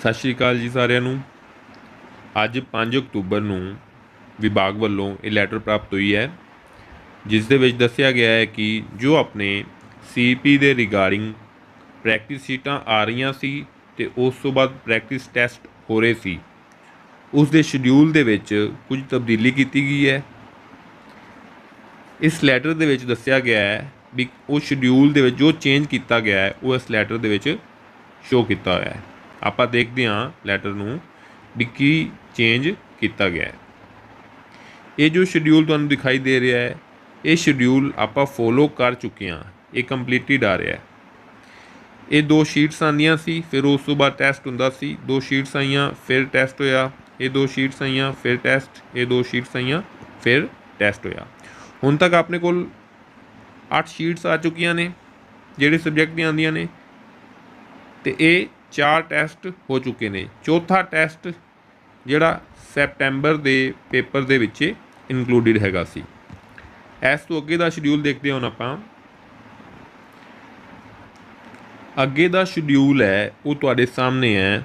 ਸਤਿ ਸ਼੍ਰੀ ਅਕਾਲ ਜੀ ਸਾਰਿਆਂ ਨੂੰ। ਅੱਜ 5 ਅਕਤੂਬਰ ਨੂੰ ਵਿਭਾਗ ਵੱਲੋਂ ਇਹ ਲੈਟਰ ਪ੍ਰਾਪਤ ਹੋਈ ਹੈ, ਜਿਸ ਦੇ ਵਿੱਚ ਦੱਸਿਆ ਗਿਆ ਹੈ ਕਿ ਜੋ ਆਪਣੇ ਸੀਪੀ ਦੇ ਰਿਗਾਰਡਿੰਗ ਪ੍ਰੈਕਟਿਸ ਸ਼ੀਟਾਂ ਆ ਰਹੀਆਂ ਸੀ ਤੇ ਉਸ ਤੋਂ ਬਾਅਦ ਪ੍ਰੈਕਟਿਸ ਟੈਸਟ ਹੋ ਰਹੇ ਸੀ, ਉਸ ਦੇ ਸ਼ਡਿਊਲ ਦੇ ਵਿੱਚ ਕੁਝ ਤਬਦੀਲੀ ਕੀਤੀ ਗਈ ਹੈ। ਇਸ ਲੈਟਰ ਦੇ ਵਿੱਚ ਦੱਸਿਆ ਗਿਆ ਹੈ ਵੀ ਉਹ ਸ਼ਡਿਊਲ ਦੇ ਵਿੱਚ ਜੋ ਚੇਂਜ ਕੀਤਾ ਗਿਆ ਹੈ, ਉਹ ਇਸ ਲੈਟਰ ਦੇ ਵਿੱਚ ਸ਼ੋ ਕੀਤਾ ਹੋਇਆ ਹੈ। ਆਪਾਂ ਦੇਖਦੇ ਹਾਂ ਲੈਟਰ ਨੂੰ ਵੀ ਕੀ ਚੇਂਜ ਕੀਤਾ ਗਿਆ ਹੈ। ਇਹ ਜੋ ਸ਼ਡਿਊਲ ਤੁਹਾਨੂੰ ਦਿਖਾਈ ਦੇ ਰਿਹਾ ਹੈ, ਇਹ ਸ਼ਡਿਊਲ ਆਪਾਂ ਫੋਲੋ ਕਰ ਚੁੱਕੇ ਹਾਂ, ਇਹ ਕੰਪਲੀਟਡ ਆ ਰਿਹਾ ਹੈ। ਇਹ ਦੋ ਸ਼ੀਟਸ ਆਉਂਦੀਆਂ ਸੀ, ਫਿਰ ਉਸ ਤੋਂ ਬਾਅਦ ਟੈਸਟ ਹੁੰਦਾ ਸੀ, ਦੋ ਸ਼ੀਟਸ ਆਈਆਂ, ਫਿਰ ਟੈਸਟ ਹੋਇਆ, ਇਹ ਦੋ ਸ਼ੀਟਸ ਆਈਆਂ, ਫਿਰ ਟੈਸਟ ਇਹ ਦੋ ਸ਼ੀਟਸ ਆਈਆਂ, ਫਿਰ ਟੈਸਟ ਹੋਇਆ। ਹੁਣ ਤੱਕ ਆਪਣੇ ਕੋਲ 8 ਸ਼ੀਟਸ ਆ ਚੁੱਕੀਆਂ ਨੇ, ਜਿਹੜੇ ਸਬਜੈਕਟ ਦੀਆਂ ਆਉਂਦੀਆਂ ਨੇ, ਤੇ ਇਹ ਚਾਰ ਟੈਸਟ ਹੋ ਚੁੱਕੇ ਨੇ। ਚੌਥਾ ਟੈਸਟ ਜਿਹੜਾ ਸੈਪਟੈਂਬਰ ਦੇ ਪੇਪਰ ਦੇ ਵਿੱਚ ਇਨਕਲੂਡਡ ਹੈਗਾ ਸੀ। ਇਸ ਤੋਂ ਅੱਗੇ ਦਾ ਸ਼ਡਿਊਲ ਦੇਖਦੇ ਹਾਂ ਹੁਣ ਆਪਾਂ। ਅੱਗੇ ਦਾ ਸ਼ਡਿਊਲ ਹੈ, ਉਹ ਤੁਹਾਡੇ ਸਾਹਮਣੇ ਹੈ।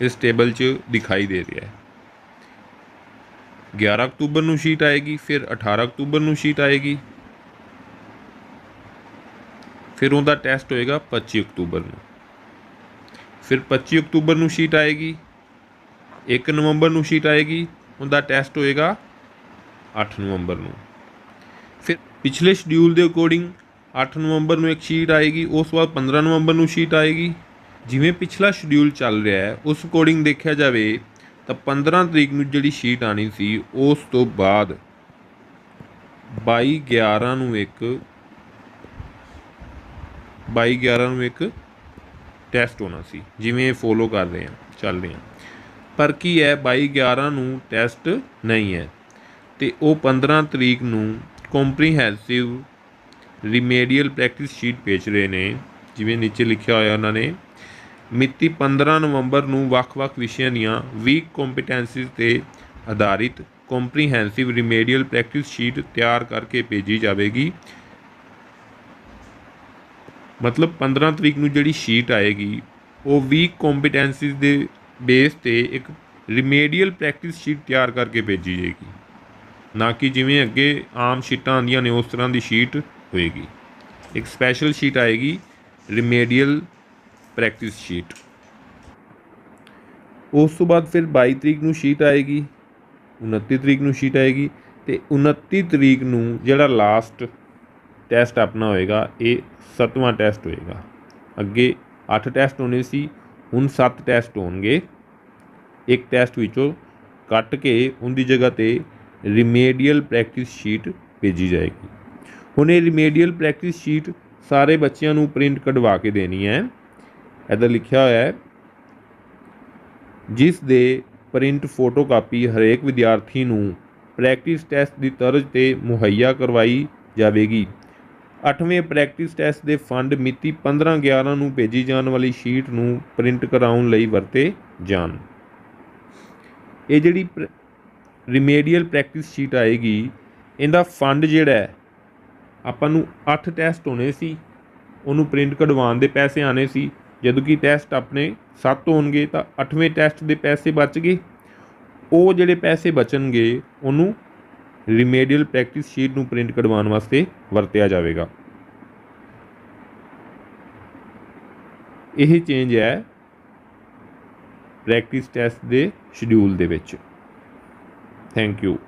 ਇਸ ਟੇਬਲ 'ਚ ਦਿਖਾਈ ਦੇ ਰਿਹਾ ਹੈ। 11 ਅਕਤੂਬਰ ਨੂੰ ਸ਼ੀਟ ਆਏਗੀ, ਫਿਰ 18 ਅਕਤੂਬਰ ਨੂੰ ਸ਼ੀਟ ਆਏਗੀ। ਫਿਰ ਉਹਦਾ ਟੈਸਟ ਹੋਏਗਾ 25 ਅਕਤੂਬਰ ਨੂੰ। ਫਿਰ 25 ਅਕਤੂਬਰ ਨੂੰ ਸ਼ੀਟ ਆਏਗੀ 1 ਨਵੰਬਰ ਨੂੰ ਸ਼ੀਟ ਆਏਗੀ, ਉਹਦਾ ਟੈਸਟ ਹੋਏਗਾ 8 ਨਵੰਬਰ ਨੂੰ। ਫਿਰ ਪਿਛਲੇ ਸ਼ਡਿਊਲ ਦੇ ਅਕੋਰਡਿੰਗ 8 ਨਵੰਬਰ ਨੂੰ ਇੱਕ ਸ਼ੀਟ ਆਏਗੀ, ਉਸ ਤੋਂ ਬਾਅਦ 15 ਨਵੰਬਰ ਨੂੰ ਸ਼ੀਟ ਆਏਗੀ। ਜਿਵੇਂ ਪਿਛਲਾ ਸ਼ਡਿਊਲ ਚੱਲ ਰਿਹਾ ਹੈ, ਉਸ ਅਕੋਰਡਿੰਗ ਦੇਖਿਆ ਜਾਵੇ, ਤਾਂ 15 ਤਰੀਕ ਨੂੰ ਜਿਹੜੀ ਸ਼ੀਟ ਆਣੀ ਸੀ, ਉਸ ਤੋਂ ਬਾਅਦ 22 11 ਨੂੰ ਇੱਕ 22 11 ਨੂੰ ਇੱਕ ਟੈਸਟ ਹੋਣਾ ਸੀ, ਜਿਵੇਂ ਫੋਲੋ ਕਰ ਰਹੇ ਹਾਂ, ਚੱਲ ਰਹੇ ਹਾਂ। ਪਰ ਕੀ ਹੈ 22 11 ਨੂੰ ਟੈਸਟ ਨਹੀਂ ਹੈ ਤੇ ਉਹ 15 ਤਰੀਕ ਨੂੰ ਕੰਪਰੀਹੈਂਸਿਵ ਰਿਮੇਡੀਅਲ ਪ੍ਰੈਕਟਿਸ ਸ਼ੀਟ ਭੇਜ ਰਹੇ ਨੇ, ਜਿਵੇਂ ਨੀਚੇ ਲਿਖਿਆ ਹੋਇਆ ਉਹਨਾਂ ਨੇ। ਮਿਤੀ 15 ਨਵੰਬਰ ਨੂੰ ਵੱਖ-ਵੱਖ ਵਿਸ਼ਿਆਂ ਦੀਆਂ ਵੀਕ ਕੰਪੀਟੈਂਸੀਜ਼ ਤੇ ਆਧਾਰਿਤ ਕੰਪਰੀਹੈਂਸਿਵ ਰਿਮੇਡੀਅਲ ਪ੍ਰੈਕਟਿਸ ਸ਼ੀਟ ਤਿਆਰ ਕਰਕੇ ਭੇਜੀ ਜਾਵੇਗੀ। ਮਤਲਬ 15 ਤਰੀਕ ਨੂੰ ਜਿਹੜੀ ਸ਼ੀਟ ਆਏਗੀ, ਉਹ ਵੀਕ ਕੰਪੀਟੈਂਸੀਜ਼ ਦੇ ਬੇਸ ਤੇ ਇੱਕ ਰਿਮੇਡੀਅਲ ਪ੍ਰੈਕਟਿਸ ਸ਼ੀਟ ਤਿਆਰ ਕਰਕੇ ਭੇਜੀ ਜਾਏਗੀ। ਨਾ ਕਿ ਜਿਵੇਂ ਅੱਗੇ ਆਮ ਸ਼ੀਟਾਂ ਆਉਂਦੀਆਂ ਨੇ, ਉਸ ਤਰ੍ਹਾਂ ਦੀ ਸ਼ੀਟ ਹੋਏਗੀ। ਇੱਕ ਸਪੈਸ਼ਲ ਸ਼ੀਟ ਆਏਗੀ ਰਿਮੇਡੀਅਲ ਪ੍ਰੈਕਟਿਸ ਸ਼ੀਟ ਉਸ ਤੋਂ ਬਾਅਦ ਫਿਰ 22 ਤਰੀਕ ਨੂੰ ਸ਼ੀਟ ਆਏਗੀ 29 ਤਰੀਕ ਨੂੰ ਸ਼ੀਟ ਆਏਗੀ ਤੇ 29 ਤਰੀਕ ਨੂੰ ਜਿਹੜਾ ਲਾਸਟ ਟੈਸਟ ਆਪਣਾ ਹੋਏਗਾ ਇਹ ਸੱਤਵਾਂ ਟੈਸਟ ਹੋਏਗਾ। ਅੱਗੇ 8 ਟੈਸਟ ਹੋਣੇ ਸੀ, ਹੁਣ 7 ਟੈਸਟ ਹੋਣਗੇ। ਇੱਕ ਟੈਸਟ ਵਿੱਚੋਂ ਕੱਟ ਕੇ ਉਹਦੀ ਜਗ੍ਹਾ ਤੇ ਰਿਮੇਡੀਅਲ ਪ੍ਰੈਕਟਿਸ ਸ਼ੀਟ ਭੇਜੀ ਜਾਏਗੀ। ਹੁਣ ਇਹ ਰਿਮੇਡੀਅਲ ਪ੍ਰੈਕਟਿਸ ਸ਼ੀਟ ਸਾਰੇ ਬੱਚਿਆਂ ਨੂੰ ਪ੍ਰਿੰਟ ਕਢਵਾ ਕੇ ਦੇਣੀ ਹੈ। ਇੱਧਰ ਲਿਖਿਆ ਹੋਇਆ ਹੈ, ਜਿਸ ਦੇ ਪ੍ਰਿੰਟ ਫੋਟੋ ਕਾਪੀ ਹਰੇਕ ਵਿਦਿਆਰਥੀ ਨੂੰ ਪ੍ਰੈਕਟਿਸ ਟੈਸਟ ਦੀ ਤਰਜ਼ ਤੇ ਮੁਹੱਈਆ ਕਰਵਾਈ ਜਾਵੇਗੀ। 8ਵੇਂ ਪ੍ਰੈਕਟਿਸ ਟੈਸਟ ਦੇ ਫੰਡ ਮਿਤੀ 15/11 ਨੂੰ ਭੇਜੀ ਜਾਣ ਵਾਲੀ ਸ਼ੀਟ ਨੂੰ ਪ੍ਰਿੰਟ ਕਰਾਉਣ ਲਈ ਵਰਤੇ ਜਾਣ। ਇਹ ਜਿਹੜੀ ਰਿਮੇਡੀਅਲ ਪ੍ਰੈਕਟਿਸ ਸ਼ੀਟ ਆਏਗੀ, ਇਹਦਾ ਫੰਡ ਜਿਹੜਾ ਆਪਾਂ ਨੂੰ 8 ਟੈਸਟ ਹੋਣੇ ਸੀ, ਉਹਨੂੰ ਪ੍ਰਿੰਟ ਕਢਵਾਉਣ ਦੇ ਪੈਸੇ ਆਣੇ ਸੀ। ਜਦੋਂ ਕਿ ਟੈਸਟ ਆਪਣੇ 7 ਹੋਣਗੇ, ਤਾਂ 8ਵੇਂ ਟੈਸਟ ਦੇ ਪੈਸੇ ਬਚ ਗਏ। ਉਹ ਜਿਹੜੇ ਪੈਸੇ ਬਚਣਗੇ, ਉਹਨੂੰ ਰਿਮੇਡੀਅਲ ਪ੍ਰੈਕਟਿਸ ਸ਼ੀਟ ਨੂੰ ਪ੍ਰਿੰਟ ਕਢਵਾਉਣ ਵਾਸਤੇ ਵਰਤਿਆ ਜਾਵੇਗਾ। ਇਹ ਚੇਂਜ ਹੈ ਪ੍ਰੈਕਟਿਸ ਟੈਸਟ ਦੇ ਸ਼ਡਿਊਲ ਦੇ ਵਿੱਚ। Thank you